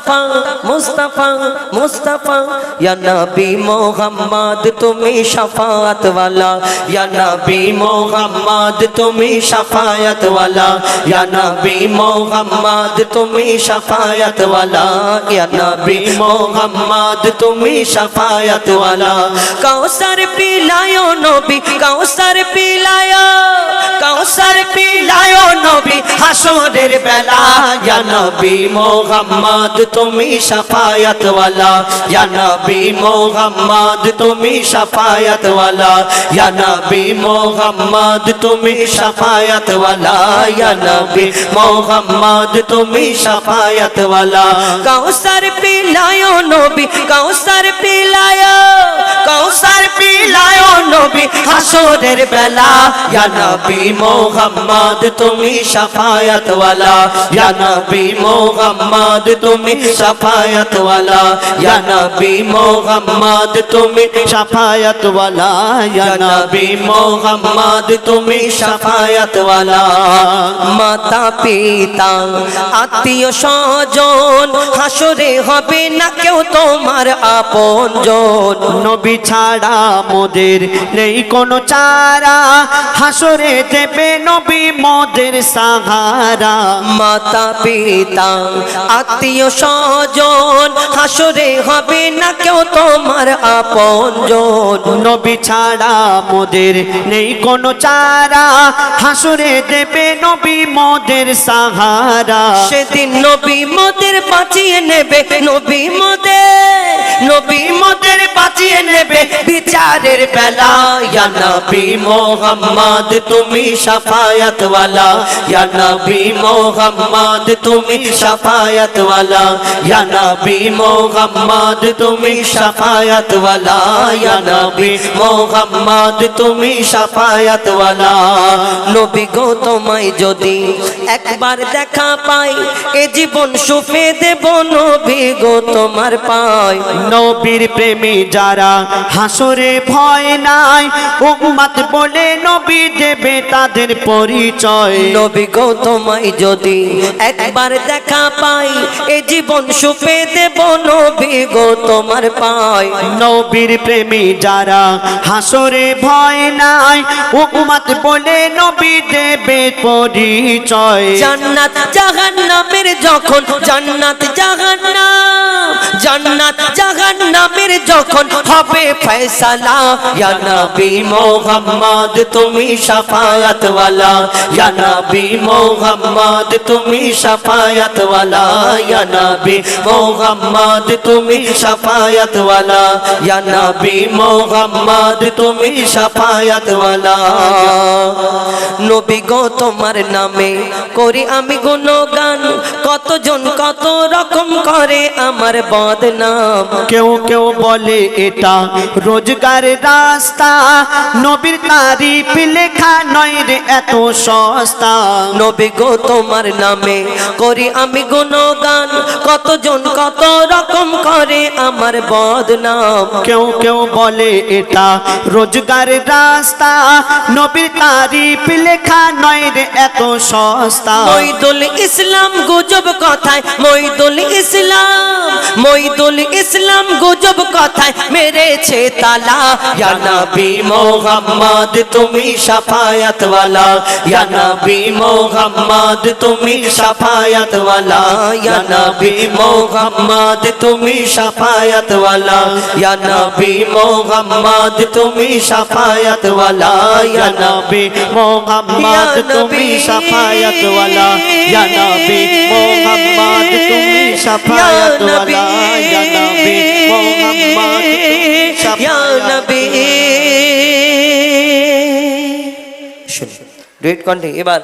মুস্তাফা মুস্তাফা মুস্তাফা। ইয়া নবী মোহাম্মদ, তুমি শাফাত ওয়ালা ইয়া নবী মোহাম্মদ, তুমি শাফায়াত ওয়ালা ইয়া নবী মোহাম্মদ, তুমি শাফায়াত ওয়ালা ইয়া নবী মোহাম্মদ, তুমি শাফায়াত ওয়ালা কাউসার পিলায়ো নবী, কাউসার পিলায়ো কাউসার পিলায়ো হাসরের বেলা, ইয়া মোহাম্মদ, তুমি শাফায়াত ওয়ালা ইয়া নবী মোহাম্মদ, তুমি শাফায়াত ওয়ালা ইয়া নবী মোহাম্মদ, তুমি শাফায়াত ওয়ালা ইয়া মোহাম্মদ, তুমি শাফায়াত ওয়ালা কাউসার পিলায়ো নবী, কাউসার পিলায়ো, কাউসার নবী হাসরের বেলা। ইয়া নবী মোহাম্মদ, তুমি শাফায়াত ওয়ালা ইয়া নবী মোহাম্মদ, তুমি শাফায়াত ওয়ালা ইয়া নবী মোহাম্মদ, তুমি শাফায়াত ওয়ালা ইয়া নবী মোহাম্মদ, তুমি শাফায়াত ওয়ালা মাতা, পিতা, আত্মীয়, স্বজন, হাসরে হবে না কেউ তোমার আপনজন। নবী ছাড়া মোদের নেই কোনো চারা হাসরে দেবে নবী মোদের সাহারা মাতা পিতা আত্মীয় স্বজন হাসরে হবে না কেউ তোমার আপনজন। নবী ছাড়া মোদের নেই কোনো চারা হাসরে দেবে নবী মদের সাহারা সেদিন নবী মোদের বাঁচিয়ে নেবে নবী মোদের নবী মোদের বাঁচিয়ে নেবে বিচারের বেলা। ইয়া নবী মোহাম্মদ, তুমি শাফায়াত ওয়ালা ইয়া নবী মোহাম্মদ, তুমি শাফায়াত ওয়ালা ইয়া নবী মোহাম্মদ, তুমি শাফায়াত ওয়ালা ইয়া নবী মোহাম্মদ, তুমি শাফায়াত ওয়ালা নবী গো, তোমায় যদি একবার দেখা পাই, এ জীবন সুফে দেব নবী গো, তোমার পাই নবীর প্রেমী যারা হাসরে ভয় নাই উম্মত বলে নবী দেবে তাদের পরিচয়। নবী গো তোমায় যদি একবার দেখা পাই এ জীবন সুফে দেব নবী গো তোমার পাই নবীর প্রেমী যারা হাসরে ভয় নাই উম্মত বলে নবী দেবে পরিচয়। জান্নাত জাহান্নামের যখন জান্নাত জাহান্নাম। জান্নাত জাহান্নামের যখন হবে ফয়সালা। ইয়া নবী মোহাম্মদ, তুমি শাফায়াত ওয়ালা ইয়া নবী মোহাম্মদ, তুমি শাফায়াত ওয়ালা ইয়া নবী মোহাম্মদ, তুমি শাফায়াত ওয়ালা ইয়া নবী মোহাম্মদ, তুমি শাফায়াত ওয়ালা নবী গো, তোমার নামে করি আমি গুণগান। কতজন কত রকম করে আমার বদনাম। কেউ কেউ বলে এটা রোজগার রাস্তা। নবীর তারিফ লেখা নয় রে এত সস্তা। নবী গো তোমার নামে করি আমি গুণগান। কতজন কত রকম করে আমার বদনাম। কেউ কেউ বলে এটা রোজগার রাস্তা। নবীর তারিফ লেখা নয় রে এত সস্তা। মইদুল ইসলাম গুজব কথায় মইদুল ইসলাম মইদুল ইসলাম গুজব কথায় মেরেছে তালা। ইয়া নবী মোহাম্মদ, তুমি শাফায়াত ওয়ালা ইয়া নবী মোহাম্মদ, তুমি শাফায়াত ওয়ালা ইয়া নবী মোহাম্মদ, তুমি শাফায়াত ওয়ালা ইয়া নবী মোহাম্মদ, তুমি শাফায়াত ওয়ালা ইয়া নবী মোহাম্মদ, তুমি সাফায়াত ওয়ালা ইয়া নবী মোহাম্মদ তুমি সাফায়াত ওয়ালা ইয়া নবী মোহাম্মদ তুমি সাফায়াত শুনুন ডুয়েট কণ্ঠে এবার